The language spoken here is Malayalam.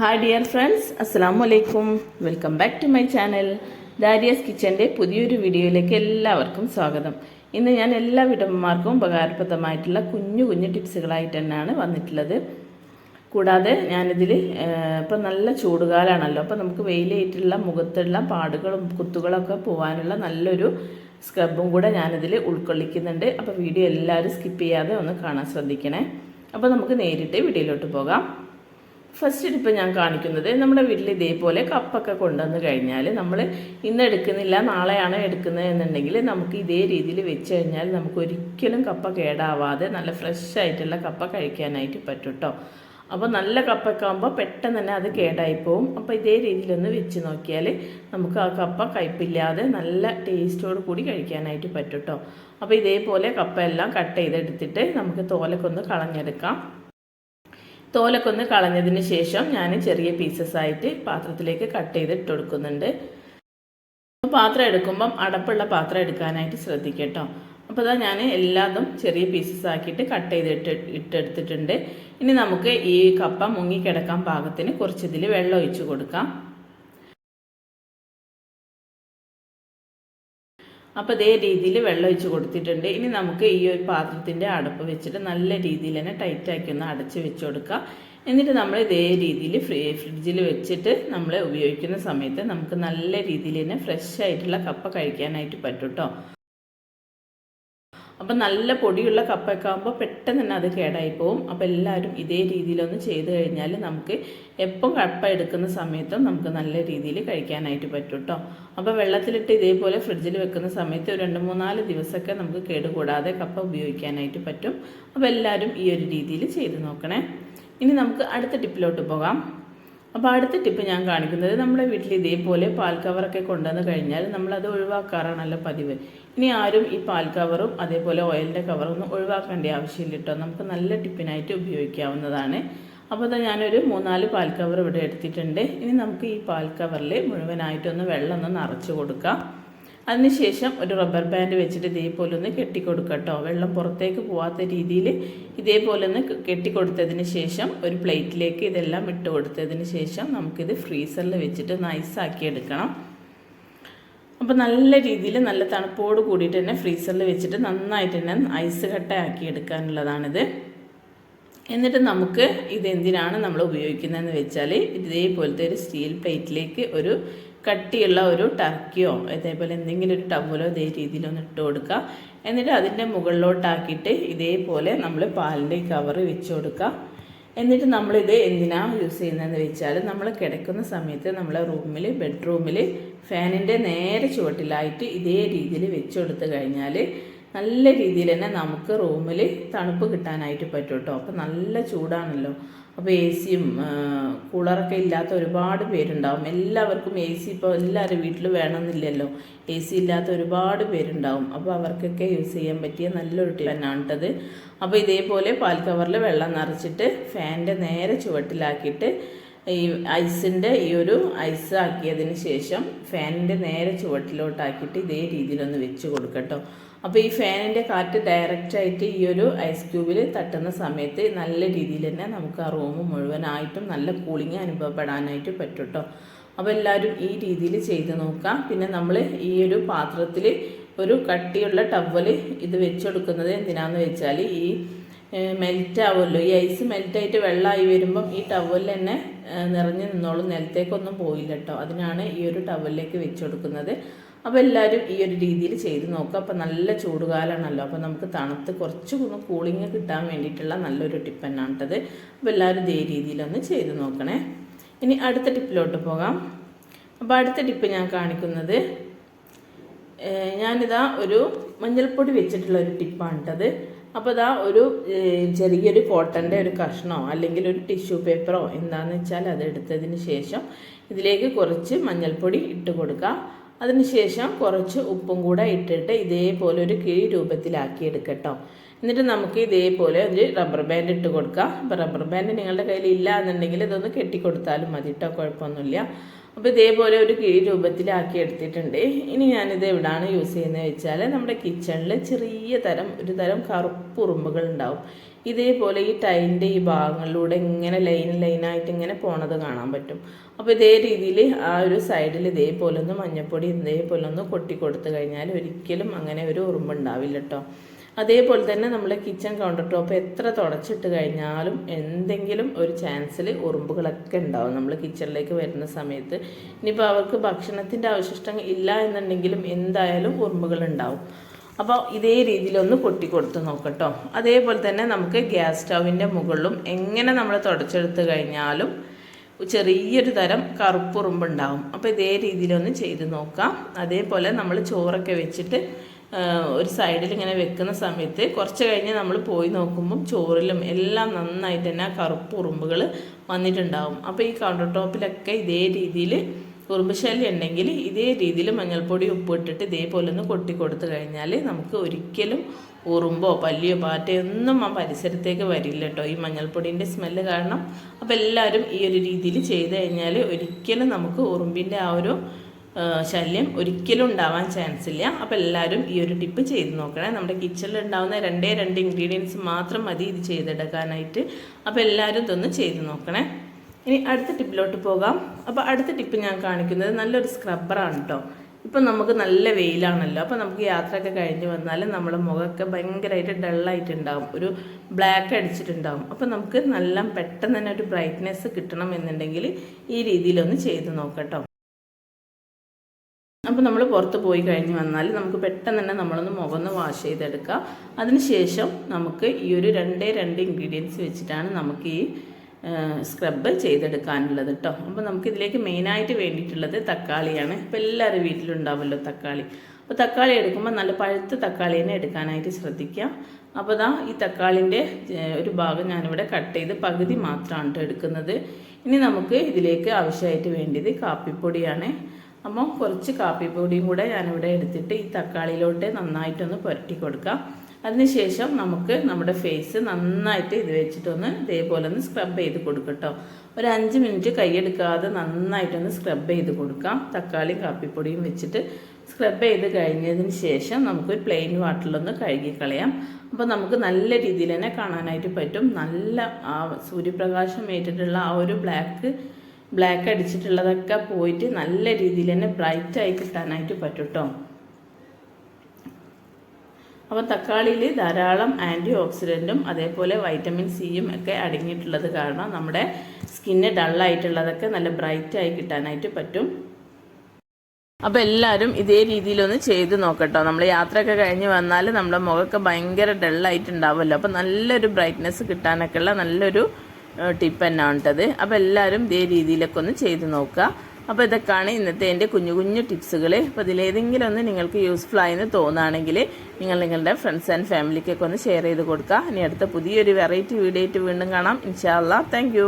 ഹായ് ഡിയർ ഫ്രണ്ട്സ് അസ്സാം വലൈക്കും welcome back to my channel Darius കിച്ചന്റെ പുതിയൊരു വീഡിയോയിലേക്ക് എല്ലാവർക്കും സ്വാഗതം. ഇന്ന് ഞാൻ എല്ലാ വീട്ടമ്മമാർക്കും ഉപകാരപ്രദമായിട്ടുള്ള കുഞ്ഞു കുഞ്ഞു ടിപ്സുകളായിട്ട് തന്നെയാണ് വന്നിട്ടുള്ളത്. കൂടാതെ ഞാനിതിൽ ഇപ്പം നല്ല ചൂടുകാലാണല്ലോ. അപ്പം നമുക്ക് വെയിലേറ്റുള്ള മുഖത്തുള്ള പാടുകളും കുത്തുകളൊക്കെ പോകാനുള്ള നല്ലൊരു സ്ക്രബും കൂടെ ഞാനിതിൽ ഉൾക്കൊള്ളിക്കുന്നുണ്ട്. അപ്പോൾ വീഡിയോ എല്ലാവരും സ്കിപ്പ് ചെയ്യാതെ ഒന്ന് കാണാൻ ശ്രദ്ധിക്കണേ. അപ്പോൾ നമുക്ക് നേരിട്ട് വീഡിയോയിലോട്ട് പോകാം. ഫസ്റ്റ് ടിപ്പ് ഞാൻ കാണിക്കുന്നത് നമ്മുടെ വീട്ടിൽ ഇതേപോലെ കപ്പൊക്കെ കൊണ്ടുവന്ന് കഴിഞ്ഞാൽ നമ്മൾ ഇന്ന് എടുക്കുന്നില്ല നാളെയാണ് എടുക്കുന്നത് എന്നുണ്ടെങ്കിൽ നമുക്ക് ഇതേ രീതിയിൽ വെച്ച് കഴിഞ്ഞാൽ നമുക്ക് ഒരിക്കലും കപ്പ കേടാവാതെ നല്ല ഫ്രഷ് ആയിട്ടുള്ള കപ്പ കഴിക്കാനായിട്ട് പറ്റും കേട്ടോ അപ്പോൾ നല്ല കപ്പൊക്കെ ആകുമ്പോൾ പെട്ടെന്ന് തന്നെ അത് കേടായിപ്പോവും അപ്പോൾ ഇതേ രീതിയിലൊന്ന് വെച്ച് നോക്കിയാൽ നമുക്ക് ആ കപ്പ കയ്പില്ലാതെ നല്ല ടേസ്റ്റോട് കൂടി കഴിക്കാനായിട്ട് പറ്റും കേട്ടോ അപ്പോൾ ഇതേപോലെ കപ്പ എല്ലാം കട്ട് ചെയ്തെടുത്തിട്ട് നമുക്ക് തോലക്കൊന്ന് കളഞ്ഞെടുക്കാം. തോലൊക്കെ ഒന്ന് കളഞ്ഞതിന് ശേഷം ഞാൻ ചെറിയ പീസസ് ആയിട്ട് പാത്രത്തിലേക്ക് കട്ട് ചെയ്ത് ഇട്ട് കൊടുക്കുന്നുണ്ട് പാത്രം എടുക്കുമ്പം അടപ്പുള്ള പാത്രം എടുക്കാനായിട്ട് ശ്രദ്ധിക്കട്ടോ. അപ്പോൾ അതാ ഞാൻ എല്ലാതും ചെറിയ പീസസ് ആക്കിയിട്ട് കട്ട് ചെയ്ത് ഇട്ട് ഇട്ടെടുത്തിട്ടുണ്ട്. ഇനി നമുക്ക് ഈ കപ്പ മുങ്ങി മുങ്ങിക്കിടക്കാൻ പാകത്തിന് കുറച്ചിതിൽ വെള്ളം ഒഴിച്ച് കൊടുക്കാം. അപ്പോൾ ഇതേ രീതിയിൽ വെള്ളം ഒഴിച്ച് കൊടുത്തിട്ടുണ്ട്. ഇനി നമുക്ക് ഈ ഒരു പാത്രത്തിന്റെ അടപ്പ് വെച്ചിട്ട് നല്ല രീതിയിൽ തന്നെ ടൈറ്റാക്കി ഒന്ന് അടച്ച് വെച്ച് കൊടുക്കുക എന്നിട്ട് നമ്മൾ ഇതേ രീതിയിൽ ഫ്രീ ഫ്രിഡ്ജിൽ വെച്ചിട്ട് നമ്മൾ ഉപയോഗിക്കുന്ന സമയത്ത് നമുക്ക് നല്ല രീതിയിൽ തന്നെ ഫ്രഷ് ആയിട്ടുള്ള കപ്പ കഴിക്കാനായിട്ട് പറ്റും കേട്ടോ അപ്പം നല്ല പൊടിയുള്ള കപ്പൊക്കെ ആകുമ്പോൾ പെട്ടെന്ന് തന്നെ അത് കേടായി പോവും. അപ്പോൾ എല്ലാവരും ഇതേ രീതിയിലൊന്ന് ചെയ്ത് കഴിഞ്ഞാൽ നമുക്ക് എപ്പം കപ്പ എടുക്കുന്ന സമയത്തും നമുക്ക് നല്ല രീതിയിൽ കഴിക്കാനായിട്ട് പറ്റും കേട്ടോ അപ്പോൾ വെള്ളത്തിലിട്ട് ഇതേപോലെ ഫ്രിഡ്ജിൽ വെക്കുന്ന സമയത്ത് ഒരു രണ്ട് മൂന്നാൽ ദിവസമൊക്കെ നമുക്ക് കേടുകൂടാതെ കപ്പ ഉപയോഗിക്കാനായിട്ട് പറ്റും. അപ്പോൾ എല്ലാവരും ഈ ഒരു രീതിയിൽ ചെയ്ത് നോക്കണേ. ഇനി നമുക്ക് അടുത്ത ടിപ്പിലോട്ട് പോകാം. അപ്പോൾ അടുത്ത ടിപ്പ് ഞാൻ കാണിക്കുന്നത് നമ്മുടെ വീട്ടിൽ ഇതേപോലെ പാൽ കവറൊക്കെ കൊണ്ടുവന്ന് കഴിഞ്ഞാൽ നമ്മളത് ഒഴിവാക്കാറാണല്ലോ പതിവ്. ഇനി ആരും ഈ പാൽ കവറും അതേപോലെ ഓയിലിന്റെ കവറും ഒന്നും ഒഴിവാക്കേണ്ട ആവശ്യമില്ല കേട്ടോ നമുക്ക് നല്ല ടിപ്പിനായിട്ട് ഉപയോഗിക്കാവുന്നതാണ്. അപ്പോൾ അത് ഞാനൊരു മൂന്നാൽ പാൽ കവർ ഇവിടെ എടുത്തിട്ടുണ്ട്. ഇനി നമുക്ക് ഈ പാൽ കവറിൽ മുഴുവനായിട്ടൊന്ന് വെള്ളം ഒന്ന് നിറച്ച് കൊടുക്കാം. അതിനുശേഷം ഒരു റബ്ബർ ബാൻഡ് വെച്ചിട്ട് ഇതേപോലെ ഒന്ന് കെട്ടിക്കൊടുക്കുക കേട്ടോ വെള്ളം പുറത്തേക്ക് പോവാത്ത രീതിയിൽ ഇതേപോലെ ഒന്ന് കെട്ടിക്കൊടുത്തതിന് ശേഷം ഒരു പ്ലേറ്റിലേക്ക് ഇതെല്ലാം ഇട്ട് കൊടുത്തതിന് ശേഷം നമുക്കിത് ഫ്രീസറിൽ വെച്ചിട്ട് നൈസാക്കി എടുക്കണം. അപ്പോൾ നല്ല രീതിയിൽ നല്ല തണുപ്പോട് കൂടിയിട്ട് തന്നെ ഫ്രീസറിൽ വെച്ചിട്ട് നന്നായിട്ട് തന്നെ ഐസ് കട്ടയാക്കി എടുക്കാനുള്ളതാണിത്. എന്നിട്ട് നമുക്ക് ഇതെന്തിനാണ് നമ്മൾ ഉപയോഗിക്കുന്നതെന്ന് വെച്ചാൽ ഇതേപോലത്തെ ഒരു സ്റ്റീൽ പ്ലേറ്റിലേക്ക് ഒരു കട്ടിയുള്ള ഒരു ടർക്കിയോ ഇതേപോലെ എന്തെങ്കിലും ഒരു ടവലോ ഇതേ രീതിയിലൊന്ന് ഇട്ട് കൊടുക്കുക എന്നിട്ട് അതിന്റെ മുകളിലോട്ടാക്കിയിട്ട് ഇതേപോലെ നമ്മൾ പാലിന്റെ കവർ വെച്ച് കൊടുക്കുക എന്നിട്ട് നമ്മളിത് എന്തിനാണ് യൂസ് ചെയ്യുന്നതെന്ന് വെച്ചാൽ നമ്മൾ കിടക്കുന്ന സമയത്ത് നമ്മളെ റൂമിൽ ബെഡ്റൂമിൽ ഫാനിന്റെ നേരെ ചുവട്ടിലായിട്ട് ഇതേ രീതിയിൽ വെച്ച് കൊടുത്തു കഴിഞ്ഞാൽ നല്ല രീതിയിൽ തന്നെ നമുക്ക് റൂമിൽ തണുപ്പ് കിട്ടാനായിട്ട് പറ്റും കേട്ടോ അപ്പോൾ നല്ല ചൂടാണല്ലോ. അപ്പോൾ എ സിയും കൂളറൊക്കെ ഇല്ലാത്ത ഒരുപാട് പേരുണ്ടാവും. എല്ലാവർക്കും എ സി ഇപ്പോൾ എല്ലാവരും വീട്ടിൽ വേണമെന്നില്ലല്ലോ. എ സി ഇല്ലാത്ത ഒരുപാട് പേരുണ്ടാവും. അപ്പോൾ അവർക്കൊക്കെ യൂസ് ചെയ്യാൻ പറ്റിയ നല്ലൊരു ടിപ്പനാണ് കേട്ടത് അപ്പോൾ ഇതേപോലെ പാൽ കവറിൽ വെള്ളം നിറച്ചിട്ട് ഫാനിന്റെ നേരെ ചുവട്ടിലാക്കിയിട്ട് ഈ ഐസിന്റെ ഈ ഒരു ഐസ് ആക്കിയതിന് ശേഷം ഫാനിന്റെ നേരെ ചുവട്ടിലോട്ടാക്കിയിട്ട് ഇതേ രീതിയിലൊന്ന് വെച്ച് കൊടുക്കട്ടോ. അപ്പോൾ ഈ ഫാനിന്റെ കാറ്റ് ഡയറക്റ്റായിട്ട് ഈ ഒരു ഐസ് ക്യൂബിൽ തട്ടുന്ന സമയത്ത് നല്ല രീതിയിൽ തന്നെ നമുക്ക് ആ റൂം മുഴുവനായിട്ടും നല്ല കൂളിങ് അനുഭവപ്പെടാനായിട്ട് പറ്റും കേട്ടോ അപ്പോൾ എല്ലാവരും ഈ രീതിയിൽ ചെയ്ത് നോക്കാം. പിന്നെ നമ്മൾ ഈ ഒരു പാത്രത്തിൽ ഒരു കട്ടിയുള്ള ടവൽ ഇത് വെച്ചെടുക്കുന്നത് എന്തിനാന്ന് വെച്ചാൽ ഈ മെൽറ്റ് ആവുമല്ലോ ഈ ഐസ് മെൽറ്റായിട്ട് വെള്ളമായി വരുമ്പം ഈ ടവൽ തന്നെ നിറഞ്ഞു നിന്നോളും. നിലത്തേക്കൊന്നും പോയില്ല കേട്ടോ അതിനാണ് ഈ ഒരു ടവലിലേക്ക് വെച്ച് കൊടുക്കുന്നത്. അപ്പോൾ എല്ലാവരും ഈ ഒരു രീതിയിൽ ചെയ്ത് നോക്കുക അപ്പോൾ നല്ല ചൂടുകാലമാണല്ലോ അപ്പോൾ നമുക്ക് തണുത്ത് കുറച്ച് കൂളിങ് കിട്ടാൻ വേണ്ടിയിട്ടുള്ള നല്ലൊരു ടിപ്പ് തന്നെയാണ് കേട്ടത് അപ്പോൾ എല്ലാവരും ഇതേ രീതിയിലൊന്ന് ചെയ്ത് നോക്കണേ. ഇനി അടുത്ത ടിപ്പിലോട്ട് പോകാം. അപ്പോൾ അടുത്ത ടിപ്പ് ഞാൻ കാണിക്കുന്നത് ഞാനിതാ ഒരു മഞ്ഞൾപ്പൊടി വെച്ചിട്ടുള്ള ഒരു ടിപ്പാണ് കേട്ടത് അപ്പോൾ ഇതാ ഒരു ചെറിയൊരു കോട്ടന്റെ ഒരു കഷ്ണമോ അല്ലെങ്കിൽ ഒരു ടിഷ്യൂ പേപ്പറോ എന്താണെന്ന് വെച്ചാൽ അത് എടുത്തതിന് ശേഷം ഇതിലേക്ക് കുറച്ച് മഞ്ഞൾപ്പൊടി ഇട്ട് കൊടുക്കുക അതിനുശേഷം കുറച്ച് ഉപ്പും കൂടെ ഇട്ടിട്ട് ഇതേപോലെ ഒരു കിഴി രൂപത്തിലാക്കി എടുക്കട്ടോ. എന്നിട്ട് നമുക്ക് ഇതേപോലെ ഒരു റബ്ബർ ബാൻഡ് ഇട്ട് കൊടുക്കാം. അപ്പോൾ റബ്ബർ ബാൻഡ് നിങ്ങളുടെ കയ്യിൽ ഇല്ല എന്നുണ്ടെങ്കിൽ ഇതൊന്ന് കെട്ടിക്കൊടുത്താലും മതി കേട്ടോ കുഴപ്പമൊന്നുമില്ല. അപ്പോൾ ഇതേപോലെ ഒരു കിഴി രൂപത്തിലാക്കി എടുത്തിട്ടുണ്ട്. ഇനി ഞാനിത് എവിടാണ് യൂസ് ചെയ്യുന്നത് വെച്ചാൽ നമ്മുടെ കിച്ചണിൽ ചെറിയ തരം ഒരു തരം കറുപ്പ് ഉറുമ്പുകൾ ഉണ്ടാവും. ഇതേപോലെ ഈ ടൈലിന്റെ ഈ ഭാഗങ്ങളിലൂടെ ഇങ്ങനെ ലൈൻ ലൈനായിട്ട് ഇങ്ങനെ പോണത് കാണാൻ പറ്റും. അപ്പോൾ ഇതേ രീതിയിൽ ആ ഒരു സൈഡിൽ ഇതേപോലെ ഒന്ന് മഞ്ഞപ്പൊടി ഇതേപോലെ ഒന്ന് കൊട്ടി കൊടുത്തു കഴിഞ്ഞാൽ ഒരിക്കലും അങ്ങനെ ഒരു ഉറുമ്പുണ്ടാവില്ല കേട്ടോ അതേപോലെ തന്നെ നമ്മൾ കിച്ചൺ കൗണ്ടർ ടോപ്പ് എത്ര തുടച്ചിട്ട് കഴിഞ്ഞാലും എന്തെങ്കിലും ഒരു ചാൻസിൽ ഉറുമ്പുകളൊക്കെ ഉണ്ടാവും. നമ്മൾ കിച്ചണിലേക്ക് വരുന്ന സമയത്ത്. ഇനിയിപ്പോൾ അവർക്ക് ഭക്ഷണത്തിന്റെ അവശിഷ്ടങ്ങൾ ഇല്ല എന്നുണ്ടെങ്കിലും എന്തായാലും ഉറുമ്പുകൾ ഉണ്ടാവും. അപ്പോൾ ഇതേ രീതിയിലൊന്ന് പൊട്ടിക്കൊടുത്ത് കൊടുത്ത് നോക്കട്ടോ. അതേപോലെ തന്നെ നമുക്ക് ഗ്യാസ് സ്റ്റൗവിന്റെ മുകളിലും എങ്ങനെ നമ്മൾ തുടച്ചെടുത്ത് കഴിഞ്ഞാലും ചെറിയൊരു തരം കറുപ്പുറുമ്പുണ്ടാവും അപ്പോൾ ഇതേ രീതിയിലൊന്ന് ചെയ്ത് നോക്കാം. അതേപോലെ നമ്മൾ ചോറൊക്കെ വെച്ചിട്ട് ഒരു സൈഡിൽ ഇങ്ങനെ വെക്കുന്ന സമയത്ത് കുറച്ച് കഴിഞ്ഞ് നമ്മൾ പോയി നോക്കുമ്പം ചോറിലും എല്ലാം നന്നായിട്ട് തന്നെ ആ കറുപ്പ് ഉറുമ്പുകൾ വന്നിട്ടുണ്ടാവും. അപ്പോൾ ഈ കൗണ്ടർ ടോപ്പിലൊക്കെ ഇതേ രീതിയിൽ ഉറുമ്പ് ശല്യം ഉണ്ടെങ്കിൽ ഇതേ രീതിയിൽ മഞ്ഞൾപ്പൊടി ഉപ്പ് ഇട്ടിട്ട് ഇതേപോലെ ഒന്ന് കൊട്ടി കൊടുത്തു കഴിഞ്ഞാൽ നമുക്ക് ഒരിക്കലും ഉറുമ്പോ പല്ലിയോ പാറ്റയോ ഒന്നും ആ പരിസരത്തേക്ക് വരില്ല കേട്ടോ. ഈ മഞ്ഞൾപ്പൊടിന്റെ സ്മെല്ല് കാരണം. അപ്പോൾ എല്ലാവരും ഈ ഒരു രീതിയിൽ ചെയ്ത് കഴിഞ്ഞാൽ ഒരിക്കലും നമുക്ക് ഉറുമ്പിന്റെ ആ ഒരു ശല്യം ഒരിക്കലും ഉണ്ടാവാൻ ചാൻസ് ഇല്ല. അപ്പോൾ എല്ലാവരും ഈ ഒരു ടിപ്പ് ചെയ്ത് നോക്കണേ. നമ്മുടെ കിച്ചണിൽ ഉണ്ടാവുന്ന രണ്ടേ രണ്ട് ഇൻഗ്രീഡിയൻസ് മാത്രം മതി ഇത് ചെയ്തെടുക്കാനായിട്ട്. അപ്പോൾ എല്ലാവരും ഇതൊന്ന് ചെയ്ത് നോക്കണേ. ഇനി അടുത്ത ടിപ്പിലോട്ട് പോകാം. അപ്പോൾ അടുത്ത ടിപ്പ് ഞാൻ കാണിക്കുന്നത് നല്ലൊരു സ്ക്രബ്ബറാണ് കേട്ടോ ഇപ്പം നമുക്ക് നല്ല വെയിലാണല്ലോ. അപ്പോൾ നമുക്ക് യാത്രയൊക്കെ കഴിഞ്ഞ് വന്നാൽ നമ്മുടെ മുഖമൊക്കെ ഭയങ്കരമായിട്ട് ഡള്ളായിട്ടുണ്ടാവും ഒരു ബ്ലാക്ക് അടിച്ചിട്ടുണ്ടാവും. അപ്പോൾ നമുക്ക് നല്ല പെട്ടെന്ന് തന്നെ ഒരു ബ്രൈറ്റ്നെസ് കിട്ടണം എന്നുണ്ടെങ്കിൽ ഈ രീതിയിലൊന്ന് ചെയ്ത് നോക്കട്ടോ അപ്പോൾ നമ്മൾ പുറത്ത് പോയി കഴിഞ്ഞ് വന്നാൽ നമുക്ക് പെട്ടെന്ന് തന്നെ നമ്മളൊന്ന് ഒന്ന് വാഷ് ചെയ്തെടുക്കാം. അതിനുശേഷം നമുക്ക് ഈ ഒരു രണ്ടേ രണ്ട് ഇൻഗ്രീഡിയൻസ് വെച്ചിട്ടാണ് നമുക്ക് ഈ സ്ക്രബ് ചെയ്തെടുക്കാനുള്ളത് കേട്ടോ അപ്പോൾ നമുക്ക് ഇതിലേക്ക് മെയിനായിട്ട് വേണ്ടിയിട്ടുള്ളത് തക്കാളിയാണ്. ഇപ്പോൾ എല്ലാവരും വീട്ടിലുണ്ടാവുമല്ലോ തക്കാളി. അപ്പോൾ തക്കാളി എടുക്കുമ്പോൾ നല്ല പഴുത്ത തക്കാളി തന്നെ എടുക്കാനായിട്ട് ശ്രദ്ധിക്കുക അപ്പോൾ ദാ ഈ തക്കാളിന്റെ ഒരു ഭാഗം ഞാനിവിടെ കട്ട് ചെയ്ത് പകുതി മാത്രമാണ് എടുക്കുന്നത്. ഇനി നമുക്ക് ഇതിലേക്ക് ആവശ്യമായിട്ട് വേണ്ടിയത് കാപ്പിപ്പൊടിയാണ്. അപ്പോൾ കുറച്ച് കാപ്പിപ്പൊടിയും കൂടെ ഞാനിവിടെ എടുത്തിട്ട് ഈ തക്കാളിയിലോട്ട് നന്നായിട്ടൊന്ന് പുരട്ടി കൊടുക്കാം. അതിനുശേഷം നമുക്ക് നമ്മുടെ ഫേസ് നന്നായിട്ട് ഇത് വെച്ചിട്ടൊന്ന് ഇതേപോലെ ഒന്ന് സ്ക്രബ് ചെയ്ത് കൊടുക്കട്ടോ. ഒരു അഞ്ച് മിനിറ്റ് കൈയെടുക്കാതെ നന്നായിട്ടൊന്ന് സ്ക്രബ് ചെയ്ത് കൊടുക്കാം. തക്കാളി കാപ്പിപ്പൊടിയും വെച്ചിട്ട് സ്ക്രബ് ചെയ്ത് കഴിഞ്ഞതിന് ശേഷം നമുക്ക് പ്ലെയിൻ വാട്ടറിലൊന്ന് കഴുകിക്കളയാം അപ്പോൾ നമുക്ക് നല്ല രീതിയിൽ തന്നെ കാണാനായിട്ട് പറ്റും. നല്ല സൂര്യപ്രകാശം ഏറ്റിട്ടുള്ള ആ ഒരു ബ്ലാക്ക് ബ്ലാക്ക് അടിച്ചിട്ടുള്ളതൊക്കെ പോയിട്ട് നല്ല രീതിയിൽ തന്നെ ബ്രൈറ്റായി കിട്ടാനായിട്ട് പറ്റും കേട്ടോ അപ്പോൾ തക്കാളിയിൽ ധാരാളം ആന്റി ഓക്സിഡന്റും അതേപോലെ വൈറ്റമിൻ സിയും ഒക്കെ അടങ്ങിയിട്ടുള്ളത് കാരണം നമ്മുടെ സ്കിന്ന് ഡള്ളായിട്ടുള്ളതൊക്കെ നല്ല ബ്രൈറ്റായി കിട്ടാനായിട്ട് പറ്റും. അപ്പോൾ എല്ലാവരും ഇതേ രീതിയിലൊന്ന് ചെയ്ത് നോക്കട്ടോ. നമ്മൾ യാത്രയൊക്കെ കഴിഞ്ഞ് വന്നാൽ നമ്മുടെ മുഖമൊക്കെ ഭയങ്കര ഡള്ളായിട്ടുണ്ടാവുമല്ലോ അപ്പോൾ നല്ലൊരു ബ്രൈറ്റ്നെസ് കിട്ടാനൊക്കെയുള്ള നല്ലൊരു ടിപ്പ് തന്നെയാണ് കേട്ടത് അപ്പോൾ എല്ലാവരും ഇതേ രീതിയിലൊക്കെ ഒന്ന് ചെയ്ത് നോക്കുക. അപ്പോൾ ഇതൊക്കെയാണ് ഇന്നത്തെ എന്റെ കുഞ്ഞു കുഞ്ഞു ടിപ്സുകൾ അപ്പോൾ ഇതിലേതെങ്കിലും ഒന്ന് നിങ്ങൾക്ക് യൂസ്ഫുൾ ആയെന്ന് തോന്നുകയാണെങ്കിൽ നിങ്ങൾ നിങ്ങളുടെ ഫ്രണ്ട്സ് ആൻഡ് ഫാമിലിക്കൊക്കെ ഒന്ന് ഷെയർ ചെയ്ത് കൊടുക്കുക. ഇനി അടുത്ത പുതിയൊരു വെറൈറ്റി വീഡിയോ ആയിട്ട് വീണ്ടും കാണാം. ഇൻഷാല്ലാ താങ്ക്